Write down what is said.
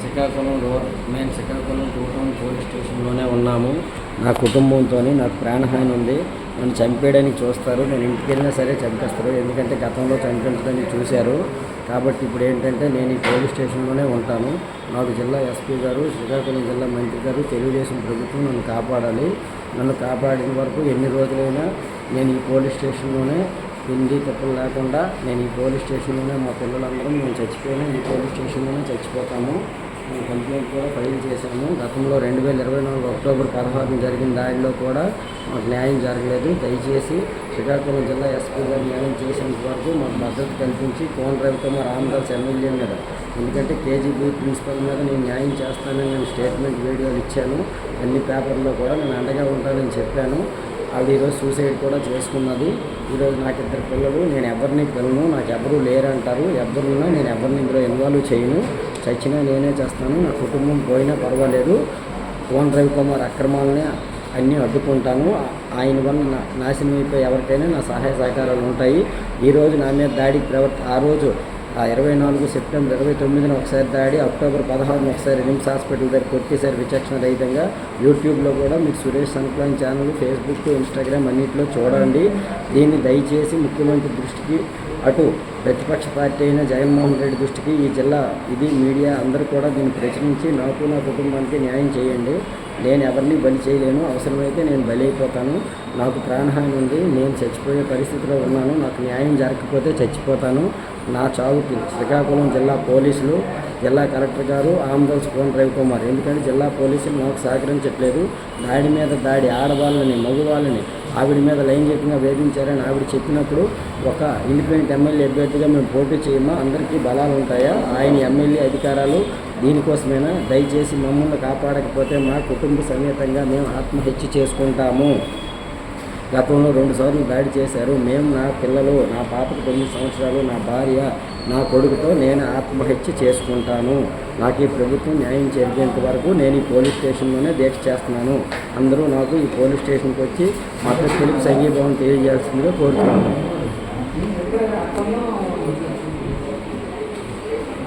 Srikakulam road మేము Srikakulam two town police స్టేషన్లోనే ఉన్నాము. నా కుటుంబంతో నాకు ప్రాణహాని ఉంది. నన్ను చంపేయడానికి చూస్తారు. నేను ఇంటికి వెళ్ళినా సరే చంపేస్తారు. ఎందుకంటే గతంలో చంపించడానికి చూశారు. కాబట్టి ఇప్పుడు ఏంటంటే నేను ఈ పోలీస్ స్టేషన్లోనే ఉంటాను. నాకు జిల్లా ఎస్పీ గారు శ్రీకాకుళం జిల్లా మంత్రి గారు తెలుగుదేశం ప్రభుత్వం నన్ను కాపాడాలి. నన్ను కాపాడిన వరకు ఎన్ని రోజులైనా నేను ఈ పోలీస్ స్టేషన్లోనే హిందీ తప్పులు లేకుండా నేను ఈ పోలీస్ స్టేషన్లోనే మా పిల్లలందరం మేము చచ్చిపోయినా ఈ పోలీస్ స్టేషన్లోనే చచ్చిపోతాము. మేము కంప్లైంట్ కూడా ఫైల్ చేశాము. గతంలో రెండు వేల ఇరవై నాలుగు అక్టోబర్ పదహారున జరిగిన దాడిలో కూడా మాకు న్యాయం జరగలేదు. దయచేసి శ్రీకాకుళం జిల్లా ఎస్పీ గారు న్యాయం చేసేంత వరకు మాకు మద్దతు కల్పించి కోన్ రవికుమార్ రామదాస్ ఎమ్మెల్యే మీద ఎందుకంటే కేజీబీ ప్రిన్సిపల్ మీద నేను న్యాయం చేస్తానని నేను స్టేట్మెంట్ వీడియోలు ఇచ్చాను. అన్ని పేపర్లో కూడా నేను అండగా ఉంటానని చెప్పాను. ఆవిడ ఈరోజు సూసైడ్ కూడా చేసుకున్నది. ఈరోజు నాకు ఇద్దరు పిల్లలు నేను ఎవరిని పిల్లను నాకు ఎవరు లేరంటారు. ఎవరున్నా నేను ఎవరిని ఇందులో ఇన్వాల్వ్ చేయను. చచ్చినా నేనే చేస్తాను. నా కుటుంబం పోయినా పర్వాలేదు. కోన్ రవికుమార్ అక్రమాలని అన్నీ అడ్డుకుంటాను. ఆయన వల్ల నా- నాశనం అయిపోయి ఎవరికైనా నా సహాయ సహకారాలు ఉంటాయి. ఈరోజు నా మీద దాడికి ప్రవర్త ఆ రోజు ఆ ఇరవై నాలుగు సెప్టెంబర్ ఇరవై తొమ్మిదిన ఒకసారి దాడి అక్టోబర్ పదహారున ఒకసారి రిమ్స్ హాస్పిటల్ దగ్గర కొట్టేసారి విచక్షణ రహితంగా యూట్యూబ్లో కూడా మీకు సురేష్ సన్ప్లాన్ ఛానల్ ఫేస్బుక్ ఇన్స్టాగ్రామ్ అన్నింటిలో చూడండి. దీన్ని దయచేసి ముఖ్యమంత్రి దృష్టికి అటు ప్రతిపక్ష పార్టీ అయిన జగన్మోహన్ రెడ్డి దృష్టికి ఈ జిల్లా ఇది మీడియా అందరూ కూడా దీన్ని ప్రచురించి నాకు నా కుటుంబానికి న్యాయం చేయండి. నేను ఎవరిని బలి చేయలేను అవసరమైతే నేను బలి అయిపోతాను నాకు ప్రాణహాని ఉంది నేను చచ్చిపోయే పరిస్థితిలో ఉన్నాను నాకు న్యాయం జరగకపోతే చచ్చిపోతాను. నా చావుకి శ్రీకాకుళం జిల్లా పోలీసులు జిల్లా కలెక్టర్ గారు ఆమదల్స్ ఫోన్ రవికుమార్ ఎందుకంటే జిల్లా పోలీసులు నాకు సహకరించట్లేదు. దాడి మీద దాడి ఆడవాళ్ళని మగవాళ్ళని ఆవిడ మీద లైంగికంగా వేధించారని ఆవిడ చెప్పినప్పుడు ఒక ఇండిపెండెంట్ ఎమ్మెల్యే అభ్యర్థిగా మేము పోటీ చేయమా? అందరికీ బలాలు ఉంటాయా? ఆయన ఎమ్మెల్యే అధికారాలు దీనికోసమైనా? దయచేసి మమ్మల్ని కాపాడకపోతే మా కుటుంబ సమేతంగా మేము ఆత్మహత్య చేసుకుంటాము. గతంలో రెండు సార్లు దాడి చేశారు. మేము నా పిల్లలు నా పాపకు తొమ్మిది సంవత్సరాలు నా భార్య నా కొడుకుతో నేను ఆత్మహత్య చేసుకుంటాను. నాకు ఈ ప్రభుత్వం న్యాయం జరిగేంత వరకు నేను ఈ పోలీస్ స్టేషన్లోనే దీక్ష చేస్తున్నాను. అందరూ నాకు ఈ పోలీస్ స్టేషన్కి వచ్చి మద్దతు తెలుపు సంఘీభావం తెలియజేయాల్సిందిగా కోరుతున్నాను.